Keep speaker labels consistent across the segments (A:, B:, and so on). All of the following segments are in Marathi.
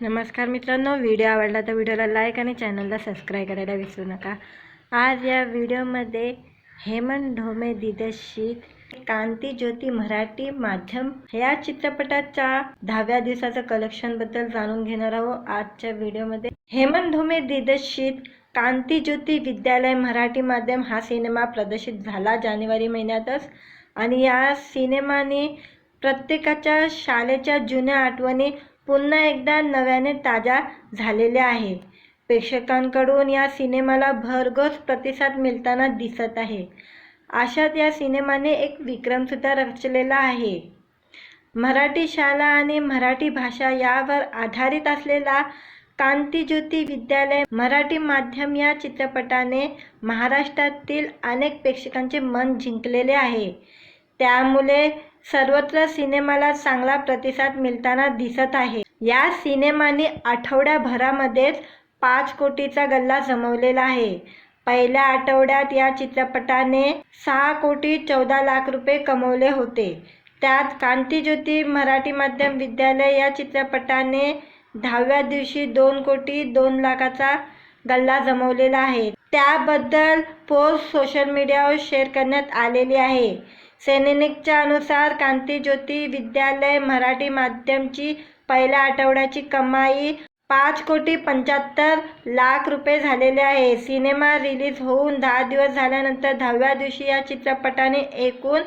A: नमस्कार मित्रांनो व्हिडिओ आवडला तर व्हिडिओला लाईक आणि चॅनलला सबस्क्राईब करायला विसरू नका. आज या व्हिडिओमध्ये हेमंत ढोमे दिग्दर्शित कांती ज्योती मराठी माध्यम या चित्रपटाच्या दहाव्या दिवसाचं कलेक्शनबद्दल जाणून घेणार आहोत आजच्या व्हिडिओमध्ये हेमंत ढोमे दिग्दर्शित कांती ज्योती विद्यालय मराठी माध्यम हा सिनेमा प्रदर्शित झाला जानेवारी महिन्यातच. आणि या सिनेमाने प्रत्येकाच्या शाळेच्या जुन्या आठवणी पुन्हा एकदा नव्याने ताज्या झालेल्या आहे. प्रेक्षकांकडून या सिनेमाला भरघोस प्रतिसाद मिळताना दिसत आहे. अशात या सिनेमाने एक विक्रमसुद्धा रचलेला आहे. मराठी शाळा आणि मराठी भाषा यावर आधारित असलेला कांतीज्योती विद्यालय मराठी माध्यम या चित्रपटाने महाराष्ट्रातील अनेक प्रेक्षकांचे मन जिंकलेले आहे. त्यामुळे सर्वत्र सिनेमाला चांगला प्रतिसाद मिळताना दिसत आहे. या सिनेमाने आठवड्याभरामध्येच पाच कोटीचा गल्ला जमवलेला आहे. पहिल्या आठवड्यात या चित्रपटाने सहा कोटी चौदा लाख रुपये कमवले होते. त्यात कांतीज्योती मराठी माध्यम विद्यालय या चित्रपटाने दहाव्या दिवशी दोन कोटी दोन लाखाचा गल्ला जमवलेला आहे. त्याबद्दल पोस्ट सोशल मीडियावर शेअर करण्यात आलेली आहे. सेनेनिकच्या अनुसार कांतीज्योती विद्यालय मराठी माध्यमची पहिल्या आठवड्याची कमाई पाच कोटी पंच्याहत्तर लाख रुपये झालेले आहे. सिनेमा रिलीज होऊन दहा दिवस झाल्यानंतर दहाव्या दिवशी या चित्रपटाने एकूण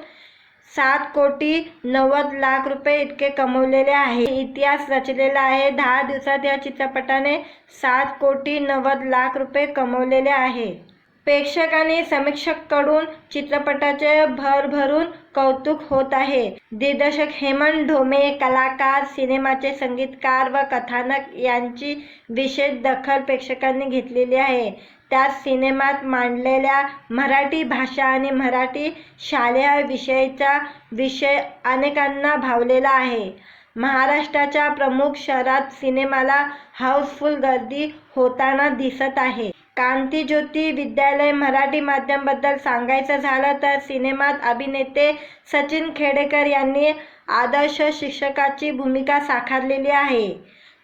A: सात कोटी नव्वद लाख रुपये इतके कमवलेले आहे. इतिहास रचलेला आहे. दहा दिवसात या चित्रपटाने सात कोटी नव्वद लाख रुपये कमवलेले आहे. प्रेक्षक आणि समीक्षककडून चित्रपटाचे भरभरून कौतुक होत आहे. दिग्दर्शक हेमंत ढोमे कलाकार सिनेमाचे संगीतकार व कथानक यांची विशेष दखल प्रेक्षकांनी घेतलेली आहे. त्यात सिनेमात मांडलेल्या मराठी भाषा आणि मराठी शालेय विषयीचा विषय अनेकांना भावलेला आहे. महाराष्ट्राच्या प्रमुख शहरात सिनेमाला हाऊसफुल गर्दी होताना दिसत आहे. कांती ज्योती विद्यालय मराठी माध्यमबद्दल सांगायचं झालं तर सिनेमात अभिनेते सचिन खेडेकर यांनी आदर्श शिक्षकाची भूमिका साकारलेली आहे.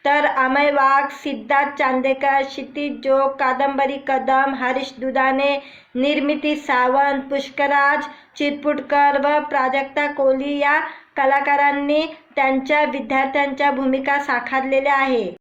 A: तर अमय वाघ सिद्धार्थ चांदेकर क्षितिज जोग कादंबरी कदम हरीश दुधाने निर्मिती सावंत पुष्कराज चिरपुटकर व प्राजक्ता कोहली या कलाकारांनी त्यांच्या विद्यार्थ्यांच्या भूमिका साकारलेल्या आहे.